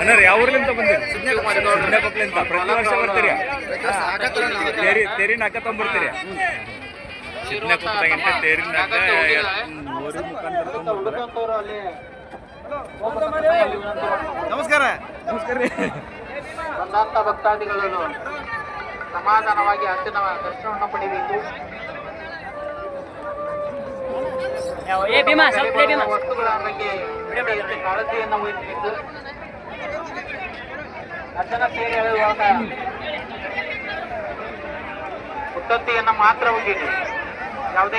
ಅಣ್ಣಾರ ಯಾವ ಊರ್ಲಿಂತ ಬಂದಿರಿ? ಸಿದ್ನೇಕೊಪ್ಪಲಿಂದ ಪ್ರತಿ ವರ್ಷ ಬರ್ತೀರಿ? ತೇರಿ ತೇರಿ ನಾಕ ತಂಬರ್ತೀರಿ ಸಿದ್ನೇಕೊಪ್ಪದಾಗಿಂತ ತೇರಿ ನಾಕ ಮುಖಾಂತರ. ನಮಸ್ಕಾರ. ನಮಸ್ಕಾರ. ರೀ ಬಂದಂತ ಭಕ್ತಾದಿಗಳು ಸಮಾಧಾನವಾಗಿ ಅಂತಿಮ ದರ್ಶನವನ್ನು ಪಡೆಯಬೇಕು ವಸ್ತುಗಳ ಬಗ್ಗೆ ಕಾಳಜಿಯನ್ನು ವಹಿಸಬೇಕು ದರ್ಶನ ಸೇರಿ ಹೇಳುವಾಗ ಉತ್ತತ್ತಿಯನ್ನು ಮಾತ್ರ ಒಯ್ಯಿರಿ ಯಾವುದೇ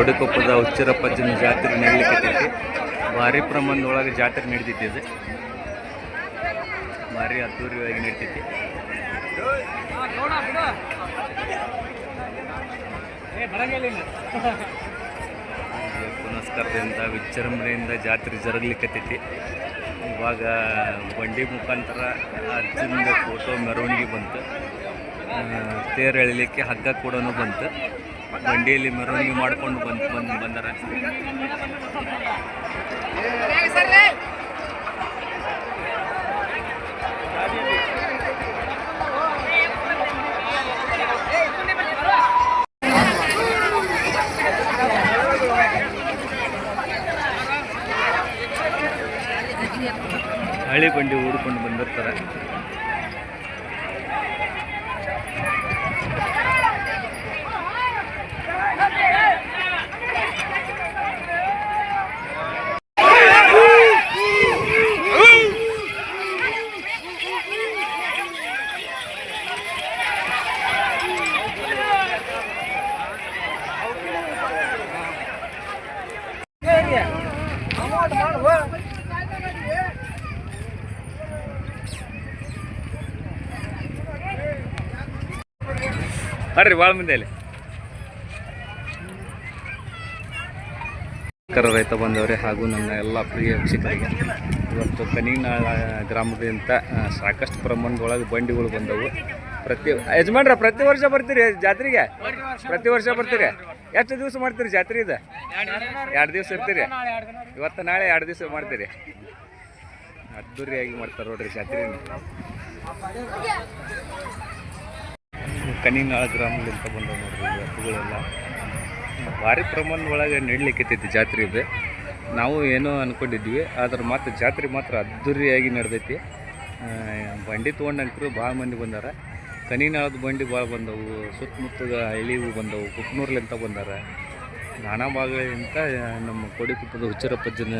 ಕೋಡಿಕೊಪ್ಪದ ಹುಚ್ಚರಪ್ಪಜ್ಜನ ಜಾತ್ರೆ ನಡೀಲಿಕ್ಕೆ ಭಾರಿ ಪ್ರಮಾಣದೊಳಗೆ ಜಾತ್ರೆ ನಡೀತೈತಿ ಇದು ಭಾರಿ ಅದ್ದೂರಿಯಾಗಿ ನಡೀತೈತಿ. ಪುನಸ್ಕಾರದಿಂದ ವಿಜೃಂಭಣೆಯಿಂದ ಜಾತ್ರೆ ಜರುಗ್ಲಿಕ್ಕತ್ತೈತಿ ಇವಾಗ ಬಂಡಿ ಮುಖಾಂತರ ಅರ್ಜುನದ ಫೋಟೋ ಮೆರವಣಿಗೆ ಬಂತು. ತೇರು ಎಳಿಲಿಕ್ಕೆ ಹಗ್ಗ ಕೂಡ ಬಂತು. ಬಂಡಿಯಲ್ಲಿ ಮೆರವಣಿಗೆ ಮಾಡ್ಕೊಂಡು ಬಂದು ಬಂದು ಬಂದರ ಹಳಿ ಬಂಡಿ ಹೂಡ್ಕೊಂಡು ಬಂದಿರ್ತಾರೆ ಬರ್ರಿ ಭಾಳ ಮುಂದೆ ಅಲ್ಲಿ. ಕರ ರೈತ ಬಂದವರೇ ಹಾಗೂ ನನ್ನ ಎಲ್ಲ ಪ್ರಿಯ ವೀಕ್ಷಕರಿಗೆ. ಇವತ್ತು ಕನಿನಾಳ ಗ್ರಾಮದಿಂದ ಸಾಕಷ್ಟು ಪ್ರಮಾಣದೊಳಗೆ ಬಂಡಿಗಳು ಬಂದವು. ಪ್ರತಿ ಯಜಮಾನ್ರ, ಪ್ರತಿ ವರ್ಷ ಬರ್ತೀರಿ ಜಾತ್ರೆಗೆ? ಪ್ರತಿ ವರ್ಷ ಬರ್ತೀರಿ? ಎಷ್ಟು ದಿವಸ ಮಾಡ್ತೀರಿ ಜಾತ್ರೆ ಇದು? ಎರಡು ದಿವಸ ಇರ್ತೀರಿ? ಇವತ್ತು ನಾಳೆ ಎರಡು ದಿವಸ ಮಾಡ್ತೀರಿ. ಅದ್ದೂರಿಯಾಗಿ ಮಾಡ್ತಾರೆ ನೋಡ್ರಿ ಜಾತ್ರೆ ಕನಿನಾಳ ಗ್ರಾಮದಿಂದ ಬಂದವು ನೋಡ್ರಿ ಎತ್ತುಗಳೆಲ್ಲ ಭಾರಿ ಪ್ರಮಾಣದೊಳಗೆ ನಡಲಿಕ್ಕೈತಿ ಜಾತ್ರೆ ಇದೆ. ನಾವು ಏನೋ ಅಂದ್ಕೊಂಡಿದ್ವಿ ಆದ್ರೆ ಮಾತ್ರ ಜಾತ್ರೆ ಮಾತ್ರ ಅದ್ದೂರಿಯಾಗಿ ನಡೆದೈತಿ. ಬಂಡಿ ತೊಗೊಂಡಂಕರು ಭಾಳ ಮಂದಿ ಬಂದಾರ. ಕನಿನಾಳದ ಬಂಡಿ ಭಾಳ ಬಂದವು, ಸುತ್ತಮುತ್ತದ ಹೂ ಬಂದವು, ಕುಕ್ನೂರ್ಲಿಂತ ಬಂದಾರ. ನಾನಾ ಭಾಗಗಳಿಂದ ನಮ್ಮ ಕೋಡಿಕುಪ್ಪದ ಹುಚ್ಚರಪ್ಪಜ್ಜನ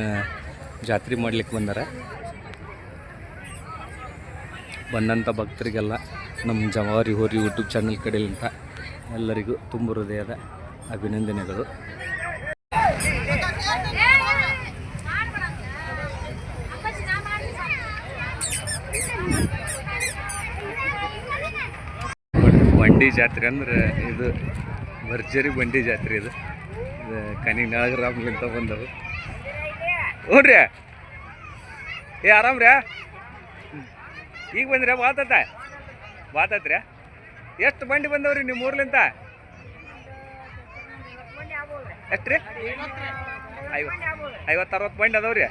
ಜಾತ್ರೆ ಮಾಡ್ಲಿಕ್ಕೆ ಬಂದಾರ. ಬಂದಂಥ ಭಕ್ತರಿಗೆಲ್ಲ ನಮ್ಮ ಜವಾರಿ ಹೋರಿ ಯೂಟ್ಯೂಬ್ ಚಾನಲ್ ಕಡೆಯಿಂದ ಎಲ್ಲರಿಗೂ ತುಂಬ ಹೃದಯದ ಅಭಿನಂದನೆಗಳು. ಬಂಡಿ ಜಾತ್ರೆ ಅಂದ್ರೆ ಇದು ಭರ್ಜರಿ ಬಂಡಿ ಜಾತ್ರೆ ಇದು. ಕನಿನಾಳ ಗ್ರಾಮಲಿಂದ ಬಂದವು. ನೋಡ್ರಿ. ಏ, ಆರಾಮ್ರಿ? ಈಗ ಬಂದ್ರಿ ಬಾತತ್ತ ಮಾತಾತ್ರಿ ಎಷ್ಟು ಬಂಡಿ ಬಂದವ್ರಿ ನಿಮ್ಮ ಊರ್ಲಿಂತ? ಎಷ್ಟು ರೀ ಐವತ್ತು, ಅರವತ್ತು ಬಂಡಿ ಅದಾವ್ರಿ.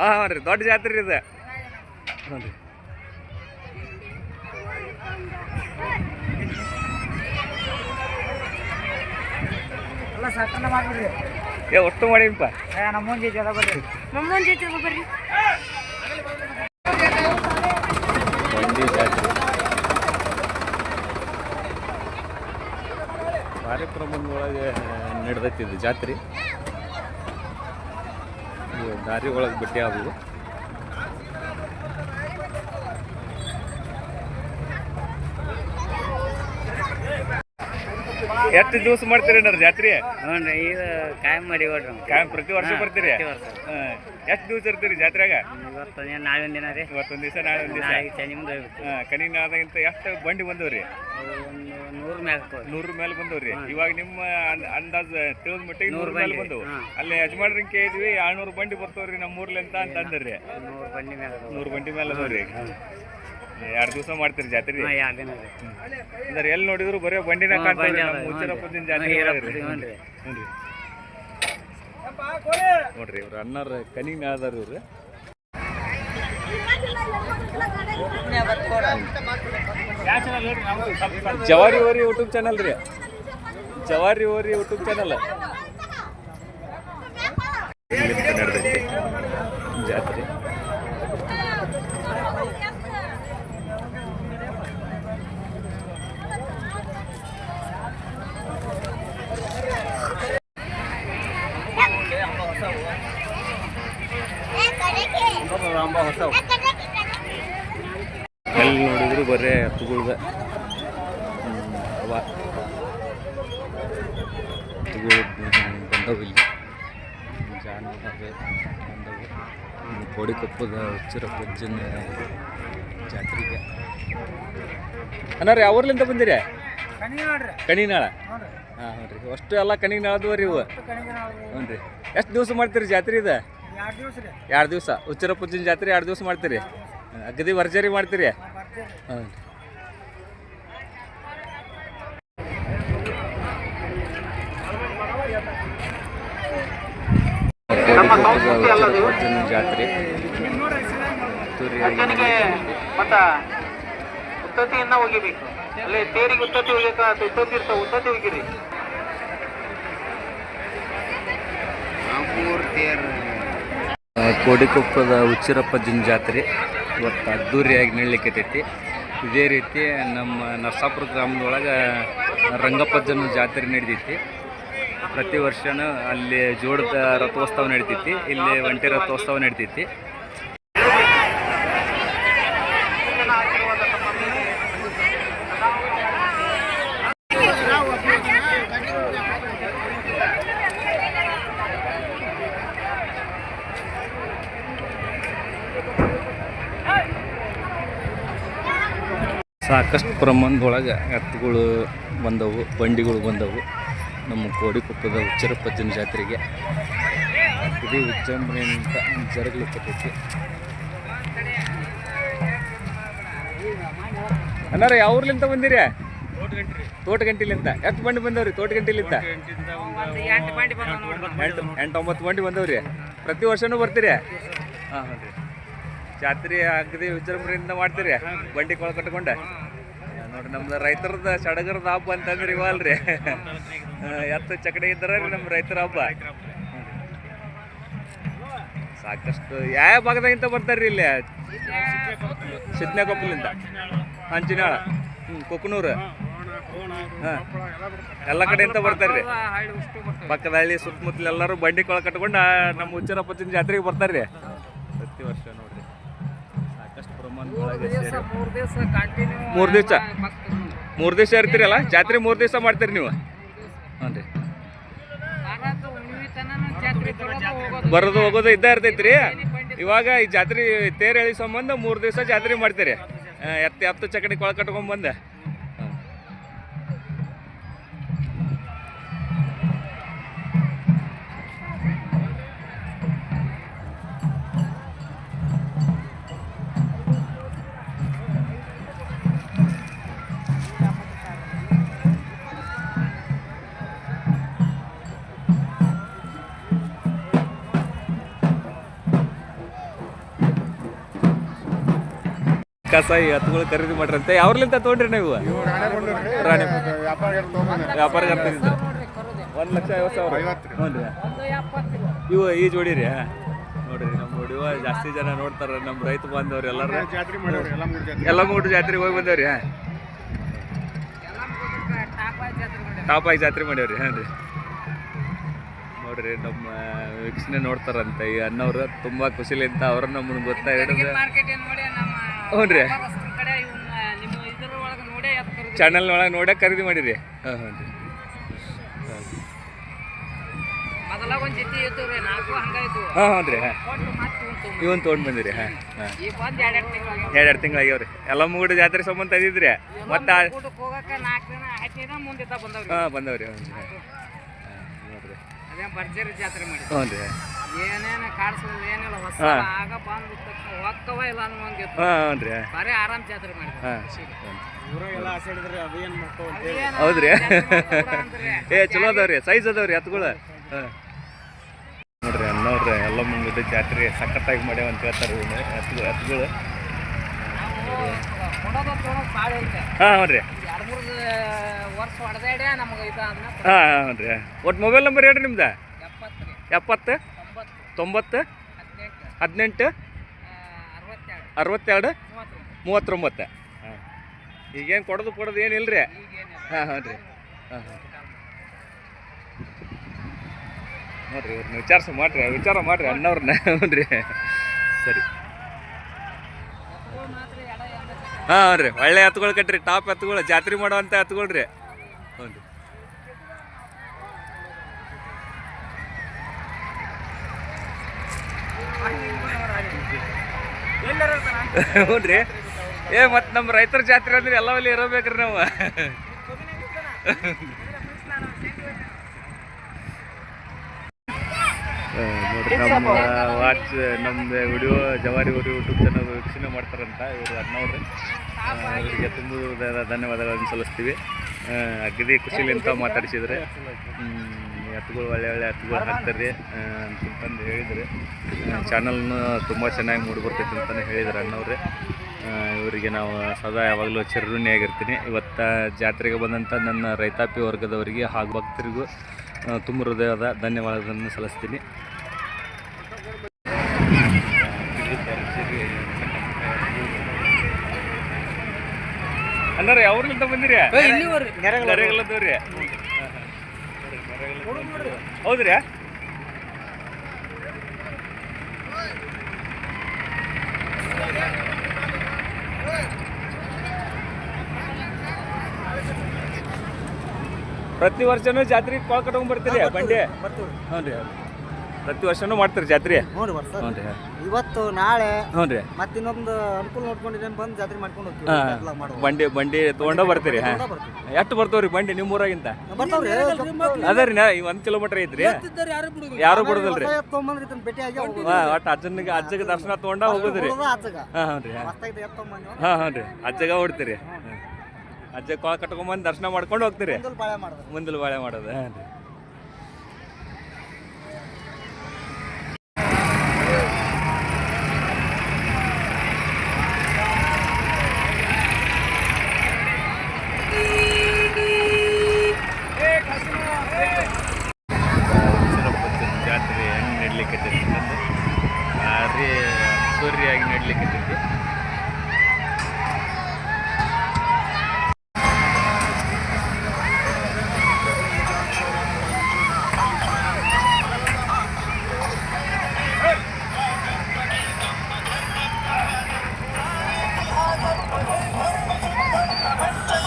ಹಾಂ ಹಾಂ, ರೀ. ದೊಡ್ಡ ಜಾತ್ರೆ ರೀ ಇದು. ಹ್ಞೂ ರೀ. ಏ ಒಟ್ಟು ಮಾಡಿಪ್ಪ ನಮ್ಮ ಬರ್ರಿ. ಜೊತೆ ಬರ್ರಿ. ಬಂಡಿ ಜಾತ್ರೆ ನಡೆದೈತಿ ಇದು ಜಾತ್ರೆ. ದಾರಿ ಒಳಗೆ ಭೇಟಿ ಆದವು ಎಷ್ಟು ದಿವಸ ಮಾಡ್ತೀರಿ ಅಣ್ಣ ಜಾತ್ರೆ? ಹ್ಞೂ ರೀ ಇದು ಕಾಯಂ ಮಾಡಿ ಕಾಯಂ ಪ್ರತಿ ವರ್ಷ ಬರ್ತೀರಿ. ಎಷ್ಟು ದಿವಸ ಇರ್ತೀರಿ ಜಾತ್ರೆಗ ಇವತ್ತು ನಾಳೆ ಒಂದು ದಿನ ರೀ. ಇವತ್ತೊಂದು ದಿವಸ ನಾಳೆ ಒಂದು ದಿವಸ. ನಾಳೆ ಶನಿ ಮುಂದೆ ಹೋಗ್ಬಿಡ್ತೀವಿ ಎಷ್ಟು ಬಂಡಿ ಬಂದವ್ರಿ? ನೂರ ಮೇಲೆ ನೂರ ಮೇಲೆ ಬಂದವ್ರಿ. ಇವಾಗ ನಿಮ್ಮ ಅಂದ್- ಅಂದಾಜ್ ತಿಳಿದ ಮಟ್ಟಿಗೆ ನೂರು ಮೇಲೆ ಬಂದವು. ಅಲ್ಲಿ ಯಜಮಾನ್ರಿ ಕೇಳಿದ್ವಿ ಏಳ್ನೂರು ಬಂಡಿ ಬರ್ತವ್ರಿ ನಮ್ಮ ಊರ್ಲಿ ಅಂತ ಅಂತಂದ್ರಿ. ನೂರು ಬಂಡಿ ಮೇಲೆ ನೂರು ಬಂಡಿ ಮೇಲೆ ಅದಾವ್ರಿ. ಎರಡು ದಿವಸ ಮಾಡ್ತೀರಿ ಜಾತ್ರೆ ಹಾಂ ಎರಡು ದಿನ ರೀ ಅಂದ್ರೆ ಎಲ್ಲಿ ನೋಡಿದ್ರು ಬರೀ ಬಂಡಿನ ಹಾ, ಕಾಣ್ತಾವ್ರಿ ಬಂಡಿ ನಮ್ಮ ಅದಾವ, ಹುಚ್ಚರಪ್ಪನ ಹ್ಞೂ ಜಾತ್ರೆ ರೀ. ಒಳಗ್ರಿ. ಹ್ಞೂ ರೀ. ಹ್ಞೂ ನೋಡ್ರಿ. ಇವ್ರು ಅಣ್ಣಾರ ಕನಿಗ್ ಅದಾರ ಇವ್ರು. ಜವಾರಿ ಓರಿ ಯೂಟ್ಯೂಬ್ ಚಾನಲ್ ರೀ. ಜವಾರಿ ಓರಿ ಯೂಟ್ಯೂಬ್ ಚಾನಲ್ ಜಾತ್ರೆ. ಎಲ್ಲಿ ನೋಡಿದ್ರು ಬರೇ ಎತ್ತುಗಳ್ದ ಅವ. ಎತ್ತುಗಳು ಬಂದವು ಇಲ್ಲಿ. ಬಂದವು. ಕೋಡಿಕೊಪ್ಪದ ಹುಚ್ಚರ ಪಜ್ಜನ ಜಾತ್ರೆಗೆ. ಅನ್ನಾರ ಅವ್ರಲಿಂದ ಬಂದಿರಿ? ಕಣಿನಾಳ ಹಾಂ ಹ್ಞೂ ರೀ. ಅಷ್ಟು ಎಲ್ಲ ಕಣಿನಾಳದವ ರೀ ಇವು. ಹ್ಞೂ ರೀ. ಎಷ್ಟು ದಿವಸ ಮಾಡ್ತೀರಿ ಜಾತ್ರೆ ಇದು? ಎರಡು ದಿವಸ ಹುಚ್ಚರ ಪೂಜನ್ ಜಾತ್ರೆ ಎರಡು ದಿವಸ ಮಾಡ್ತೀರಿ? ಅಗದಿ ವರ್ಜರಿ ಮಾಡ್ತೀರಿ? ಹಾಂ ನಮ್ಮ ಸಂಸ್ಕೃತಿ ಅಲ್ಲದು. ಜಾತ್ರೆ. ಅಜ್ಜನಿಗೆ ಮತ್ತ ಉತ್ತತಿಯನ್ನ ಒಗಿಬೇಕು ಅಲ್ಲಿ ತೇರಿಗೆ ಉತ್ತತಿ ಒಗಿಕ ಉತ್ತತಿ ಇರ್ತಾವ ಉತ್ತತಿ ಒಗಿರಿ ಕೋಡಿಕೊಪ್ಪದ ಜಿನ್ ಜಾತ್ರೆ. ಇವತ್ತು ಅದ್ದೂರಿಯಾಗಿ ನಡೀಲಿಕ್ಕೈತಿ ಇದೇ ರೀತಿ ನಮ್ಮ ನರಸಾಪುರ ಗ್ರಾಮದೊಳಗೆ ರಂಗಪ್ಪಜ್ಜನ ಜಾತ್ರೆ ನಡೀತೈತಿ ಪ್ರತಿ ವರ್ಷವೂ ಅಲ್ಲಿ ಜೋಡದ ರಥೋತ್ಸವ ನಡೀತೈತಿ. ಇಲ್ಲಿ ಒಂಟಿ ರಥೋತ್ಸವ ನಡೀತೈತಿ. ಸಾಕಷ್ಟು ಪ್ರಮಾಣದೊಳಗೆ ಎತ್ತುಗಳು ಬಂದವು ಬಂಡಿಗಳು ಬಂದವು. ನಮ್ಮ ಕೋಡಿಕೊಪ್ಪದ ಉಚ್ಚರಪ್ಪಜ್ಜನ ಜಾತ್ರೆಗೆ. ಇಡೀ ವಿಜೃಂಭಣೆಯಿಂದ ಜರುಗಲಿಕ್ಕೈತಿ ಅನ್ನಾರ ಯಾವ ಬಂದಿರಿ? ತೋಟಗಂಟಿಲಿಂದ. ಎಷ್ಟು ಬಂಡಿ ಬಂದವ್ರಿ ತೋಟಗಂಟಿಲಿಂದ? ಎಂಟು ಎಂಟು ಒಂಬತ್ತು ಬಂಡಿ ಬಂದವ್ರಿ. ಪ್ರತಿ ವರ್ಷನೂ ಬರ್ತೀರಿ? ಹಾಂ ಹಾಂ. ರೀ ಜಾತ್ರೆ ಅಗದಿ ವಿಜೃಂಭಣೆಯಿಂದ ಮಾಡ್ತೀರಿ? ಬಂಡಿ ಕೊಳ ಕಟ್ಕೊಂಡು? ನೋಡ್ರಿ, ನಮ್ದು ರೈತರದ ಸಡಗರದ ಹಬ್ಬ ಅಂತಂದ್ರೆ ಇವಲ್ರಿ ಎತ್ತು ಚಕಡೆ ಇದ್ರ ನಮ್ಮ ರೈತರ ಹಬ್ಬ. ಸಾಕಷ್ಟು, ಯಾವ ಭಾಗದಾಗಿಂತ ಬರ್ತಾರ್ರಿ ಇಲ್ಲಿ? ಸಿದ್ನಕೊಪ್ಪಲಿಂದ ಹಂಚಿನಾಳ. ಹ್ಞೂ ಕೊಕ್ಕನೂರು ಹಾಂ. ಎಲ್ಲ ಕಡೆಯಿಂದ ಬರ್ತಾರ್ರಿ. ಪಕ್ಕದ ಹಳ್ಳಿ ಸುತ್ತಮುತ್ತಲ ಎಲ್ಲರೂ ಬಂಡಿ ಕೊಳ ಕಟ್ಕೊಂಡು ನಮ್ಮ ನಮ್ಮ ಹುಚ್ಚರಪ್ಪತ್ತಿನ ಜಾತ್ರೆಗೆ ಬರ್ತಾರ್ರಿ. ಮೂರು ದಿವಸ ಮೂರು ದಿವಸ ಇರ್ತೀರಲ್ಲ? ಜಾತ್ರೆ ಮೂರು ದಿವಸ ಮಾಡ್ತೀರಿ ನೀವು? ಹ್ಞೂ ರೀ ಬರೋದು ಹೋಗೋದು ಇದ್ದೇ ಇರ್ತೈತ್ರಿ. ಇವಾಗ ಈ ಜಾತ್ರೆ ತೇರು ಎಳಿ ಸಂಬಂಧ ಮೂರು ದಿವಸ ಜಾತ್ರೆ ಮಾಡ್ತೀರಿ. ಎತ್ತ ಎತ್ತ ಎತ್ತು ಚಕಡಿ ಕೊಳ ಕಟ್ಕೊಂಬಂದ ಕಸ ಈ ಹತ್ತುಗಳು ಖರೀದಿ ಮಾಡ್ರಂತೆ. ಯಾವ್ರಲಿಂದ ತೊಗೊಂಡ್ರಿ ನೀವು? ರಾಣಿ. ವ್ಯಾಪಾರ ಕರ್ತಿದ್ರು ಒಂದು ಲಕ್ಷ ಐವತ್ತು ಸಾವಿರ. ಹ್ಞೂ ರೀ. ಇವು ಈ ಜೋಡಿ ರೀ ನೋಡ್ರಿ ನಮ್ಮ ಹುಡುಗ ಜಾಸ್ತಿ ಜನ ನೋಡ್ತಾರ ನಮ್ಮ ರೈತ ಬಾಂಧವ್ರು ಎಲ್ಲರೂ. ಎಲ್ಲ ಮೂರು ಜಾತ್ರೆಗೆ ಹೋಗಿ ಬಂದವ್ರಿ ಟಾಪ್ ಆಗಿ ಜಾತ್ರೆ ಮಾಡ್ಯಾವ್ರಿ ಹಾಂ ರೀ. ನೋಡ್ರಿ ನಮ್ಮ ವೀಕ್ಷಣೆ ನೋಡ್ತಾರಂತೆ ಈ ಅಣ್ಣವ್ರು ತುಂಬಾ ಖುಷಿಲಿಂತ ಅವ್ರ ನಮ್ಗೆ ಗೊತ್ತಾ ಹಿಡಿದು ನೋಡಿ ಹ್ಞೂ ರೀ. ಒಳಗೆ ನೋಡೇ ಚಾನಲ್ ಒಳಗೆ ನೋಡಕ್ಕೆ ಖರೀದಿ ಮಾಡಿರಿ. ಹಾಂ ಹ್ಞೂ ರೀ. ಹಾಂ ಹ್ಞೂ ರೀ ಹಾಂ. ಇವ್ನ್ ತೊಗೊಂಡು. ಬಂದಿರಿ ಹಾಂ ಹಾಂ. ಎರಡೆರಡು ಬಂದ್ ಎರಡ್ ಎರಡು ತಿಂಗಳು ಆಗ್ಯಾವ್ರಿ ಎಲ್ಲ ಮುಗಿದು ಜಾತ್ರೆ ಸಂಬಂಧ ತಂದಿದ್ರಿ ಮತ್ತೆ ಹಾಂ ಬಂದವ್ರಿ ಹ್ಞೂ ರೀ ಹಾಂ ನೋಡ್ರಿ ಹ್ಞೂ ರೀ. ಏನೇನು ಕಾಡ್ಸೋದು ಏನಿಲ್ಲ. ಹೊಸ ಹಾ. ಆಗ ಬಂದ ತಕ್ಷಣ ಹೋಗ್ತವ ಇಲ್ಲ ಅನ್ನೋಂಗಿತ್ತು ಹಾಂ ಹ್ಞೂ ರೀ ಬರೀ ಆರಾಮ್ ಜಾತ್ರೆ ಮಾಡಿ ಹಾಂ. ಊರಾಗೆಲ್ಲ ಆಸೆ ಹಿಡಿದ್ರಿ ಅದು ಏನು ಮಾಡ್ತಾವ ಹೌದ್ರಿ. ಏ ಚಲೋ ಅದಾವ್ರಿ. ಸೈಜ್ ಅದಾವ್ರಿ ಹಾಂ. ನೋಡ್ರಿ ಅನ್ನೋರ್ರಿ ಎಲ್ಲ ಮುಂಗದ ಜಾತ್ರೆ ಸಖತ್ತಾಗಿ ಮಾಡ್ಯಾವ ಅಂತ ಹೇಳ್ತಾರೆ ಹತ್ಗಳು ಎತ್ತು ಎತ್ತುಗಳು ಕೊಡೋದು ತೊಗೊಳೋದು ಭಾಳ ಐತೆ ಹಾಂ ಹ್ಞೂ ರೀ ಎರಡು ಮೂರು ವರ್ಷ ಹೊಡೆದಾಡ್ಯ ನಮಗೆ ಇದಾದ್ನ ಹಾಂ ಹ್ಞೂ ರೀ ಒಟ್ಟು ಮೊಬೈಲ್ ನಂಬರ್ ಹೇಳ್ರಿ ನಿಮ್ದು? ಎಪ್ಪತ್ತು ರೀ. ಎಪ್ಪತ್ತು? ತೊಂಬತ್ತು ಹದಿನೆಂಟು ಅರವತ್ತೆರಡು ಅರವತ್ತೆರಡು ಮೂವತ್ತು ಮೂವತ್ತೊಂಬತ್ತು. ಹಾಂ. ಈಗೇನು ಕೊಡೋದು ಕೊಡೋದು ಏನಿಲ್ಲ ರೀ ಹಾಂ ಹಾಂ ರೀ. ಹಾಂ ಹಾಂ. ನೋಡ್ರಿ ಇವ್ರನ್ನ ವಿಚಾರಿಸ ಮಾಡ್ರಿ ವಿಚಾರ ಮಾಡ್ರಿ ಅಣ್ಣವ್ರನ್ನ ಹ್ಞೂ ರೀ. ಸರಿ. ಹಾಂ ಹ್ಞೂ ರೀ. ಒಳ್ಳೆ ಎತ್ತುಗಳು ಕಟ್ರಿ ಟಾಪ್ ಎತ್ತುಗಳು ಜಾತ್ರೆ ಮಾಡುವಂಥ ಎತ್ತುಗಳು ರೀ. ಹ್ಞೂ ರೀ. ಹ್ಞೂ ರೀ ಏ ಮತ್ತು ನಮ್ಮ ರೈತರ ಜಾತ್ರೆ ಅಂದ್ರೆ ಎಲ್ಲ ಅಲ್ಲಿ ಇರಬೇಕ್ರಿ ನಾವು. ನೋಡ್ರಿ ನಮ್ಮ ವಾಚ್ ನಮ್ದು ವಿಡಿಯೋ ಜವಾರಿ ಊರಿ ಯೂಟ್ಯೂಬ್ ಚಾನಲ್ ವೀಕ್ಷಣೆ ಮಾಡ್ತಾರಂತ ಇವರು ಆ, ಇವರಿಗೆ ತುಂಬ ಧನ್ಯವಾದಗಳನ್ನು ಸಲ್ಲಿಸ್ತೀವಿ. ಅಗದಿ ಖುಷಿಲಿಂತ ಮಾತಾಡಿಸಿದ್ರೆ. ಎತ್ತುಗಳು ಒಳ್ಳೆ ಒಳ್ಳೆ ಎತ್ತುಗಳು ಹಾಕ್ತಾರೆ ಅಂತಂದು ಹೇಳಿದ್ರಿ. ಚಾನಲ್ನ ತುಂಬ ಚೆನ್ನಾಗಿ ಮೂಡಿ ಬರ್ತೈತೆ ಅಂತಲೇ ಹೇಳಿದ್ರು ಅಣ್ಣವ್ರೆ. ಇವರಿಗೆ ನಾವು ಸದಾ ಯಾವಾಗಲೂ ಚಿರಋಣಿಯಾಗಿರ್ತೀನಿ ಇವತ್ತು ಜಾತ್ರೆಗೆ ಬಂದಂಥ ನನ್ನ ರೈತಾಪಿ ವರ್ಗದವರಿಗೆ ಹಾಗೂ ಭಕ್ತರಿಗೂ ತುಂಬ ಹೃದಯದ ಧನ್ಯವಾದಗಳನ್ನು ಸಲ್ಲಿಸ್ತೀನಿ. ಅಣ್ಣಾರ ಅವ್ರಿಂದ ಬಂದಿರಿ? ನೆರೆಗಲ್ಲದವ್ರಿ ಹೌದ್ರಿ? ಪ್ರತಿ ವರ್ಷನೂ ಜಾತ್ರೆಗೆ ಕಾಲ್ ಕಟ್ಕೊಂಡ್ ಬರ್ತೀರಿ ಬಂಡಿ? ಹ್ಞೂ ರೀ. ಪ್ರತಿ ವರ್ಷನೂ ಮಾಡ್ತಾರೆ ಜಾತ್ರೆ. ಹ್ಞೂ ರೀ ವರ್ಷ. ಹ್ಞೂ ರೀ. ಇವತ್ತು ನಾಳೆ ಹ್ಞೂ ರೀ. ಮತ್ತೆ ಇನ್ನೊಂದು ಅನುಕೂಲ ನೋಡ್ಕೊಂಡಿದ್ದೇನೆ ಬಂದು ಜಾತ್ರೆ ಮಾಡ್ಕೊಂಡು ಹೋಗ್ತೀವಿ. ಬಂಡಿ ಬಂಡಿ ತೊಗೊಂಡೇ ಬರ್ತೀರಿ ಹಾಂ. ಎಷ್ಟು ಬರ್ತಾವ್ರಿ ಬಂಡಿ ನಿಮ್ಮ ಊರಾಗಿಂತ ಅದೇ ರೀ ನಾ ಒಂದು ಕಿಲೋಮೀಟರ್ ಐತ್ರಿ. ಯಾರು ಬಿಡುದಿಲ್ಲ? ಒಟ್ಟು ಅಜ್ಜನಿಗೆ ಅಜ್ಜಗೆ ದರ್ಶನ ತೊಗೊಂಡ ಹೋಗೋದ್ರಿ. ಹಾಂ ಹ್ಞೂ ರೀ. ಹಾಂ. ಹ್ಞೂ ರೀ. ಅಜ್ಜಗ ಹೊಡ್ತೀರಿ ಅಜ್ಜ ಕೊಳ ಕಟ್ಕೊಂಬಂದು ದರ್ಶನ ಮಾಡ್ಕೊಂಡು ಹೋಗ್ತೀರಿ. ಮುಂದಲ್ ಬಾಳೆ ಮಾಡೋದು. ಹಾಂ ರೀ.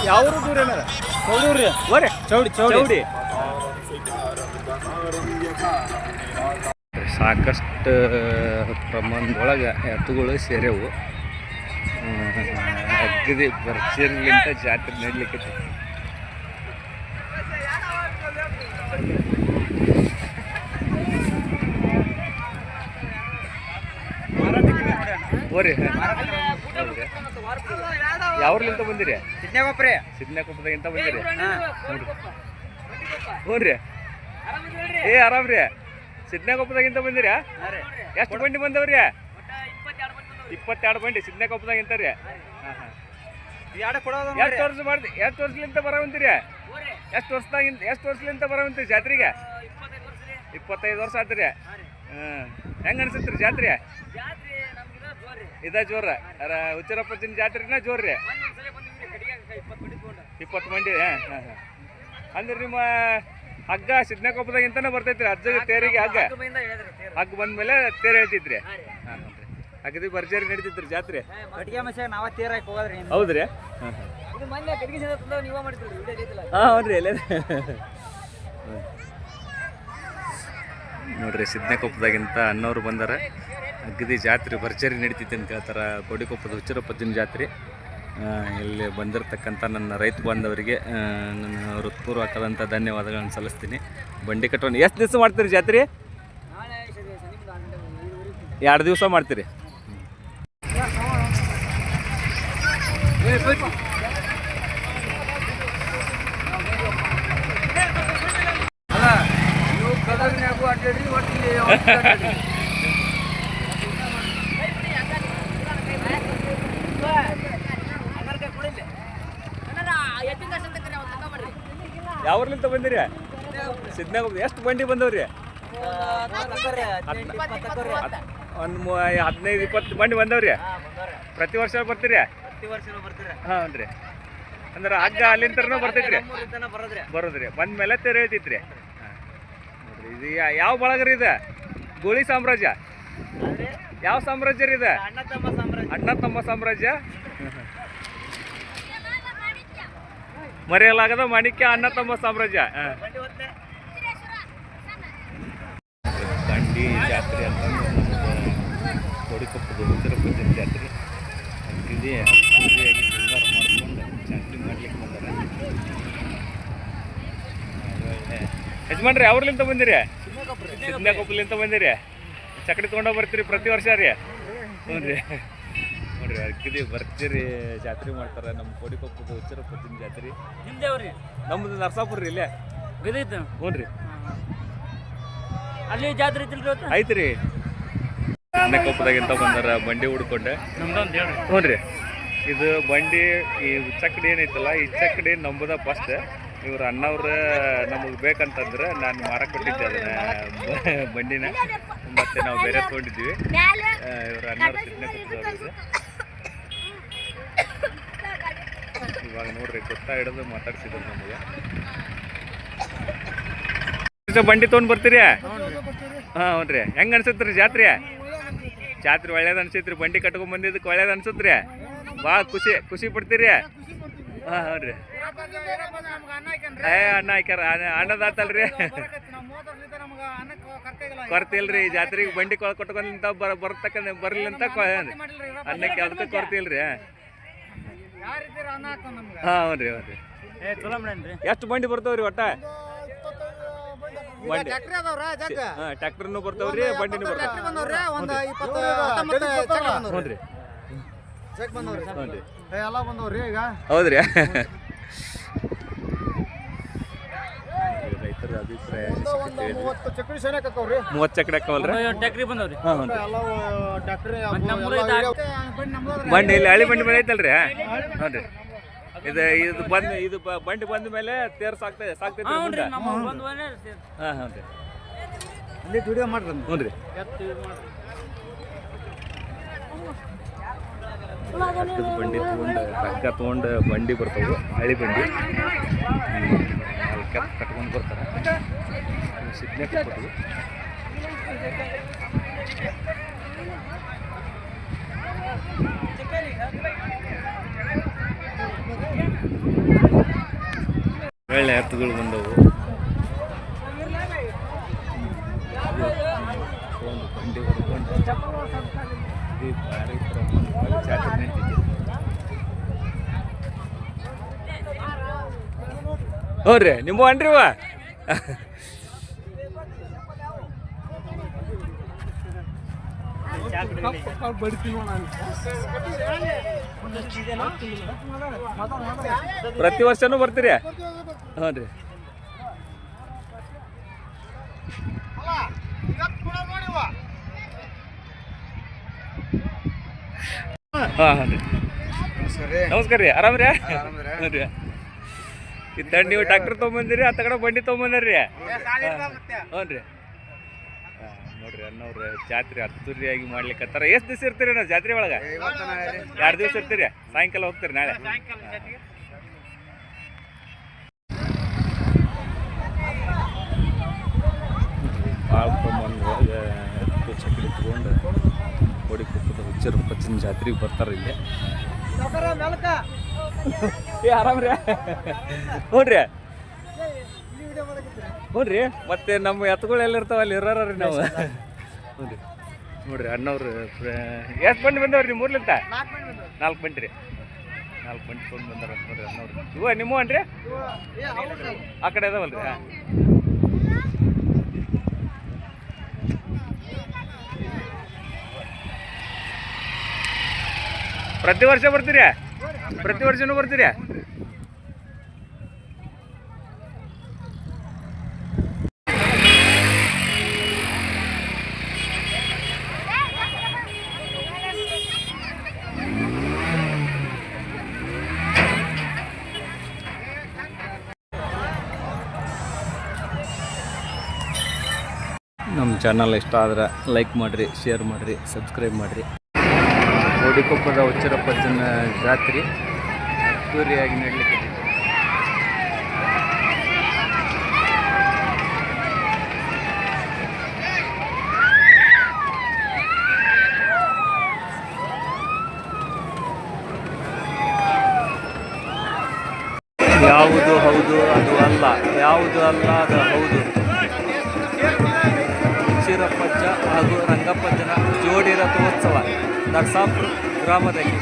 ಯಾವ ದೂರ ಏನಾರ? ಚೌಡೂರಿ ಚೌಡಿ ಚೌಡಿ. ಸಾಕಷ್ಟು ಪ್ರಮಾಣದೊಳಗೆ ಎತ್ತುಗಳು ಸೇರ್ಯವು. ಅಗ್ಗದಿ ಬರ್ಚಿರ್ಲಿಂತ ಜಾತ್ರೆ ನಡ್ಲಿಕ್ಕೆ ಓರಿ ಯಾವ್ರಲಿಂತ ಬಂದಿರಿ? ಸಿದ್ನಾಕೊಪ್ಪದಾಗಿಂತ ಬಂದಿರಿ. ಹ್ಞೂ ರೀ ಏ ಆರಾಮ್ ರೀ. ಸಿದ್ನಾಕೊಪ್ಪದಾಗಿಂತ ಬಂದಿರಿ? ಎಷ್ಟು ಬಂಡಿ ಬಂದವ್ರಿ? ಇಪ್ಪತ್ತೆರಡು ಬಂಡಿ ಸಿದ್ನ್ಯಾಕೊಪ್ಪದಾಗಿಂತ ರೀ. ಹಾಂ ಹಾಂ ಎಷ್ಟು ವರ್ಷ ಮಾಡಿ ಎಷ್ಟು ವರ್ಷಲಿಂತ ಬರವಂತೀರಿ? ಎಷ್ಟು ವರ್ಷದಾಗಿಂತ ಎಷ್ಟು ವರ್ಷಲಿಂತ ಬರವಂತೀರಿ ಜಾತ್ರೆಗೆ? ಇಪ್ಪತ್ತೈದು ವರ್ಷ ಆತ್ರಿ. ಹ್ಞೂ ಹೆಂಗೆ ಅನ್ಸುತ್ತೆ ಜಾತ್ರೆ ಇದ ಜೋರ? ಅರ ಹುಚ್ಚರಪ್ಪತ್ತಿನ ಜಾತ್ರೆನ ಜೋರ್ರಿ? ಇಪ್ಪತ್ತು ಮಂದಿ ಹಾಂ ಹಾಂ ಹಾಂ. ಅಂದ್ರೆ ನಿಮ್ಮ ಹಗ್ಗ ಸಿದ್ನಕೊಪ್ಪದಾಗಿಂತನೇ ಬರ್ತೈತ್ರಿ ಅಜ್ಜಗ ತೇರಿಗೆ ಹಗ್ಗ. ಹಗ್ಗ ಬಂದ್ಮೇಲೆ ತೇರು ಹೇಳ್ತಿದ್ರಿ. ಹಾಂ ಹಾಂ ರೀ ಅಗದಿ ಭರ್ಜರಿ ನಡೀತಿದ್ರಿ ಜಾತ್ರೆ. ಹೋಗೋದ್ರಿ ಹೌದ್ರಿ? ಹಾಂ ಹೌದ್ರಿ ಎಲ್ಲ? ನೋಡ್ರಿ ಸಿದ್ನಕೊಪ್ಪದಾಗಿಂತ ಅನ್ನೋರು ಬಂದಾರ. ಅಗದಿ ಜಾತ್ರೆ ಭರ್ಜರಿ ನಡೀತೈತೆ ಅಂತ ಹೇಳ್ತಾರೆ. ಕೋಡಿಕೊಪ್ಪದ ಹುಚ್ಚರಪ್ಪಜ್ಜನ ಜಾತ್ರೆ. ಇಲ್ಲಿ ಬಂದಿರತಕ್ಕಂಥ ನನ್ನ ರೈತ ಬಾಂಧವರಿಗೆ ನನ್ನ ಹೃತ್ಪೂರ್ವಕದಂಥ ಧನ್ಯವಾದಗಳನ್ನು ಸಲ್ಲಿಸ್ತೀನಿ. ಬಂಡಿ ಕಟ್ಟೋಣ. ಎಷ್ಟು ದಿವಸ ಮಾಡ್ತೀರಿ ಜಾತ್ರೆ? ಎರಡು ದಿವಸ ಮಾಡ್ತೀರಿ. ಯಾವ ಊರ್ಲಿಂದ ಬಂದಿರಿ? ಸಿದ್ನಾಗ ಎಷ್ಟು ಬಂಡಿ ಬಂದವ್ರಿ? ಒಂದು ಹದಿನೈದು, ಇಪ್ಪತ್ತು ಮಂದಿ ಬಂದವ್ರಿ? ಪ್ರತಿ ವರ್ಷ ಬರ್ತೀರಿ? ಹಾಂ ರೀ ಅಂದ್ರೆ ಹಗ್ಗ ಅಲ್ಲಿಂತ್ರನೂ ಬರ್ತೈತ್ರಿ. ಬರೋದ್ರಿ. ಬರೋದ್ರಿ ಬಂದ ಮೇಲೆ ತೆರೆ ಹೇಳ್ತೈತ್ರಿ ನೋಡ್ರಿ, ಇದು ಯಾವ ಬಳಗರಿ ಇದು? ಗೋಳಿ ಸಾಮ್ರಾಜ್ಯ? ಯಾವ ಸಾಮ್ರಾಜ್ಯ ರೀ ಇದು? ಅಣ್ಣ ತಮ್ಮ ಸಾಮ್ರಾಜ್ಯ ಅಣ್ಣ ತಮ್ಮ ಸಾಮ್ರಾಜ್ಯ ಮರೆಯಲಾಗದ ಮಾಣಿಕ್ಯ ಅಣ್ಣ ತಮ್ಮ ಸಾಮ್ರಾಜ್ಯ. ದಂಡಿ ಜಾತ್ರೆ ತಿರುಪತಿ ಜಾತ್ರೆ ಶೃಂಗಾರ ಮಾಡ್ಕೊಂಡು ಜಾತ್ರೆ. ಮಾಡ್ಲಿಕ್ಕೆ ಬಂದಾರ ಯಜಮಾನ್ರಿ ಅವ್ರಲಿಂತ ಬಂದಿರಿ? ಸಿದ್ನಾಕೊಪ್ಪಲಿಂದ ಬಂದಿರಿ? ಚಕಡಿ ತೊಗೊಂಡೋಗಿ ಬರ್ತೀರಿ ಪ್ರತಿ ವರ್ಷ ರೀ? ಹ್ಞೂ ರೀ. ಅಗ್ದಿ ಬರ್ತೀರಿ ಜಾತ್ರೆ ಮಾಡ್ತಾರೆ ನಮ್ಮ ಕೋಡಿಕೊಪ್ಪದ ಉಚ್ಚರಪದ್ದಿನ ಜಾತ್ರೆ. ನಿಮ್ದೇವ್ರಿ ನಮ್ದು ನರಸಾಪುರ ರೀ ಇಲ್ಲೇ. ಗದೈತ ಹ್ಞೂ ರೀ ಅಲ್ಲಿ ಜಾತ್ರೆ ಐತಿಲ್ರಿ ಇವತ್ತು? ಐತ್ರಿ. ಕೊಪ್ಪದಾಗಿಂತ ಬಂದಾರ ಬಂಡಿ ಹುಡ್ಕೊಂಡೆ. ನಮ್ದೊಂದು ಹ್ಞೂ ರೀ ಇದು ಬಂಡಿ ಈ ಚಕ್ಕಡಿ ಏನೈತಲ್ಲ ಈ ಚಕ್ಕಡಿ ನಂಬುದ ಫಸ್ಟ್ ಇವ್ರ ಅಣ್ಣವ್ರ ನಮಗೆ ಬೇಕಂತಂದ್ರೆ ನಾನು ಮಾರಕ್ ಕೊಟ್ಟಿದ್ದೆ ಅದನ್ನ ಬಂಡಿನ. ಮತ್ತೆ ನಾವು ಬೇರೆ ತೊಗೊಂಡಿದ್ವಿ ಇವ್ರ ಅಣ್ಣವ್ರ ಸಿದ್ನೆ ಕೊಟ್ಟಿದ್ದವ್ರು ಇವಾಗ ನೋಡ್ರಿ ಗೊತ್ತಾ ಹಿಡಿದು ಮಾತಾಡ್ಸಿದ್ರು ನಮಗೆ. ಬಂಡಿ ತೊಗೊಂಡ್ ಬರ್ತೀರಿ? ಹಾಂ ಹ್ಞೂ ರೀ ಹೆಂಗೆ ಅನ್ಸತ್ರಿ ಜಾತ್ರೆ? ಜಾತ್ರೆ ಒಳ್ಳೇದು ಅನ್ಸೈತ್ರಿ ಬಂಡಿ ಕಟ್ಕೊಂಡ್ ಬಂದಿದ್ದಕ್ಕೆ ಒಳ್ಳೇದು ಅನ್ಸತ್ರಿ ಭಾಳ ಖುಷಿ ಖುಷಿ ಪಡ್ತೀರಿ? ಹಾಂ ಹ್ಞೂ ರೀ ಏ, ಅಣ್ಣ ಹಾಕ್ಯಾರ ಅಣ್ಣದ ಅಣ್ಣದಾತಲ್ರಿ ಕೊರ್ತಿಲ್ರಿ ಜಾತ್ರೆಗೆ ಬಂಡಿ ಕೊಳ ಕೊಟ್ಕೊಂತ ಬರ ಬರ್ತಕ್ಕಂಥ ಬರ್ಲಿ ಅಂತ ಅನ್ನಕ್ಕೆ ಅದಕ್ಕೆ ಕೊರ್ತಿಲ್ರಿ ಹಾಂ ಹ್ಞೂ ರೀ ಹ್ಞೂ ರೀ. ಎಷ್ಟು ಬಂಡಿ ಬರ್ತಾವ್ರಿ ಒಟ್ಟ? ಬಂಡಿ. ಟ್ಯಾಕ್ಟ್ರಿ ಅದಾವ್ರ ಜಾಗ? ಹಾಂ ಟ್ಯಾಕ್ಟರ್ನು ಬರ್ತಾವ್ರಿ ಬಂಡಿನೂ ಬರ್ತಾವ ಹ್ಞೂ ರೀ ಹೌದ್ರಿ. ರೈತರ ಅಭಿಪ್ರಾಯ. ಮೂವತ್ತು ಚಕ್ರಿ ಸೇನೆ ಹಾಕವ್ರಿ ಮೂವತ್ತು ಚಕ್ರ ಹಾಕವಲ್ರಿ? ಟ್ಯಾಕ್ಟ್ರಿ ಬಂದವ್ರಿ. ಹಾಂ ಹ್ಞೂ ರೀ ಎಲ್ಲ ಟ್ಯಾಕ್ಟ್ರಿ ಬಂಡಿ ಇಲ್ಲಿ ಹಳಿ ಬಂಡಿ ಮೇಲೆ ಐತಲ್ರಿ? ಹ್ಞೂ ರೀ ಇದು ಇದು ಬಂದ ಇದು ಬ- ಬಂಡಿ ಬಂದ ಮೇಲೆ ತೇರ್ ಸಾಕ್ತೈತೆ ಸಾಕ್ತೈತಿ ಬಂದ್ ಮನೆ ಹಾಂ ಹ್ಞೂ ರೀ ಅಲ್ಲಿ ದುಡಿಯೋ ಮಾಡ್ರಿ ಹ್ಞೂ ರೀ ಹಗ್ಗದ ಬಂಡಿ ತೊಗೊಂಡು ಹಗ್ಗ ತೊಗೊಂಡು ಬಂಡಿ ಬರ್ತವೆ, ಹಳಿ ಬಂಡಿ. ಕಟ್ಕೊಂಡು ಬರ್ತಾರೆ. ಸಿದ್ನೆ ಕಟ್ಬಿಟ್ಟು ಒಳ್ಳೆ ಎತ್ತುಗಳು ಬಂದವು. ಬಂಡಿ ಹೊಡ್ಕೊಂಡು. ಜಾತ್ರೆ ಹ್ಞೂ ರೀ ನಿಮ್ಮ ಅನ್ರಿವ ಪ್ರತಿ ವರ್ಷನೂ ಬರ್ತೀರಿ? ಹ್ಞೂ ರೀ. ಹಾಂ ಹಾಂ ರೀ. ನಮಸ್ಕಾರ ರೀ. ಆರಾಮ್ ರೀ? ಹ್ಞೂ ರೀ. ಇತ್ತ ನೀವು ಟ್ರ್ಯಾಕ್ಟರ್ ತೊಗೊಂಬಂದಿರಿ ಆ ಕಡೆ ಬಂಡಿ ತೊಗೊಂಬಂದಿರಿ? ಹ್ಞೂ ರೀ. ಹಾಂ ನೋಡ್ರಿ ನೋಡ್ರಿ ಅನ್ನೋರು ಜಾತ್ರೆ ಅದ್ದೂರಿಯಾಗಿ ಮಾಡ್ಲಿಕ್ಕತ್ತಾರ ಎಷ್ಟು ದಿವಸ ಇರ್ತೀರಿ ನಾವು ಜಾತ್ರೆ ಒಳಗೆ? ಎರಡು ದಿವಸ ಇರ್ತೀರಿ? ಸಾಯಂಕಾಲ ಹೋಗ್ತೀರಿ ನಾಳೆ? ಭಾಳ ಪ್ರಮಾಣದೊಳಗೆ ಹತ್ತು ಚಕ್ರಿ ತಗೊಂಡು ಕೋಡಿ ಪಚ್ಚಿನ ಜಾತ್ರೆಗೆ ಬರ್ತಾರೆ ಇಲ್ಲಿ. ಏ ಆರಾಮ್ರಿ ನೋಡ್ರಿ ನೋಡ್ರಿ ಮತ್ತೆ ನಮ್ಮ ಎತ್ತುಗಳೆಲ್ಲ ಇರ್ತಾವ ಅಲ್ಲಿ ಇರೋರಿ ನಾವು. ನೋಡ್ರಿ ನೋಡ್ರಿ ಅಣ್ಣವ್ರು ಎಷ್ಟು ಬಂಡಿ ಬಂದವ್ರಿ ನಿಮ್ಮ ಮೂರ್ಲಿಂತ ನಾಲ್ಕು ಬಂಡಿ ರೀ. ನಾಲ್ಕು ಬಂಡಿ ತೊಗೊಂಡು ಬಂದಾರ ನೋಡ್ರಿ ಅಣ್ಣವ್ರು. ಇವ ನಿಮ್ಮ ಅನ್ರಿ ಆ ಕಡೆ ಅದಾವಲ್ರಿ ಹಾಂ. ಪ್ರತಿ ವರ್ಷ ಬರ್ತೀರಿ? ಪ್ರತಿ ವರ್ಷನೂ ಬರ್ತೀರಿ? ನಮ್ಮ ಚಾನಲ್ ಇಷ್ಟ ಆದ್ರೆ ಲೈಕ್ ಮಾಡಿರಿ ಶೇರ್ ಮಾಡಿರಿ ಸಬ್ಸ್ಕ್ರೈಬ್ ಮಾಡಿರಿ. ಕೋಡಿಕೊಪ್ಪದ ಉಚ್ಚರಪ್ಪಜ್ಜನ ಜಾತ್ರೆ ಅದ್ದೂರಿಯಾಗಿ ನಡಲಿಕ್ಕೆ. ಯಾವುದು ಹೌದು ಅದು ಅಲ್ಲ, ಯಾವುದು ಅಲ್ಲ ಅದು ಹೌದು. ಚಿರಪ್ಪಜ್ಜ ಹಾಗೂ ರಂಗಪ್ಪಜ್ಜನ ಜೋಡಿ ರಥೋತ್ಸವ. ನರಸಾಪುರ ಗ್ರಾಮದಲ್ಲಿ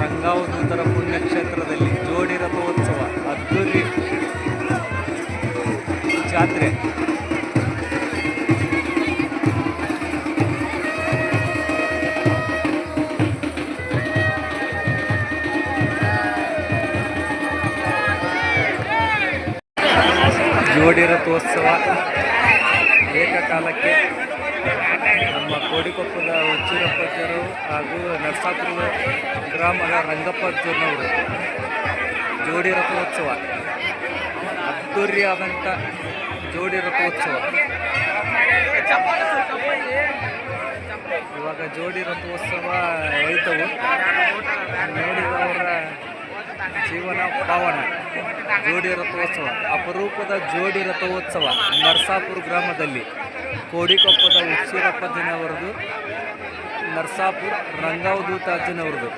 ರಂಗಾವಧೂತರ ಪುಣ್ಯಕ್ಷೇತ್ರದಲ್ಲಿ ಜೋಡಿ ರಥೋತ್ಸವ ಅದ್ದೂರಿ ಜಾತ್ರೆ. ಅದ್ದೂರಿಯಾದಂಥ ಜೋಡಿ ರಥೋತ್ಸವ ಇವಾಗ ಜೋಡಿ ರಥೋತ್ಸವ ಐತವು ನೋಡಿದವರ ಜೀವನ ಪಾವನ ಜೋಡಿ ರಥೋತ್ಸವ ಅಪರೂಪದ ಜೋಡಿ ರಥೋತ್ಸವ ನರಸಾಪುರ ಗ್ರಾಮದಲ್ಲಿ ಕೋಡಿಕೊಪ್ಪದ ಉಚ್ಚಿರಪ್ಪಜ್ಜನವರದು ನರಸಾಪುರ ರಂಗಾವಧೂತಾಜ್ಜನವರದು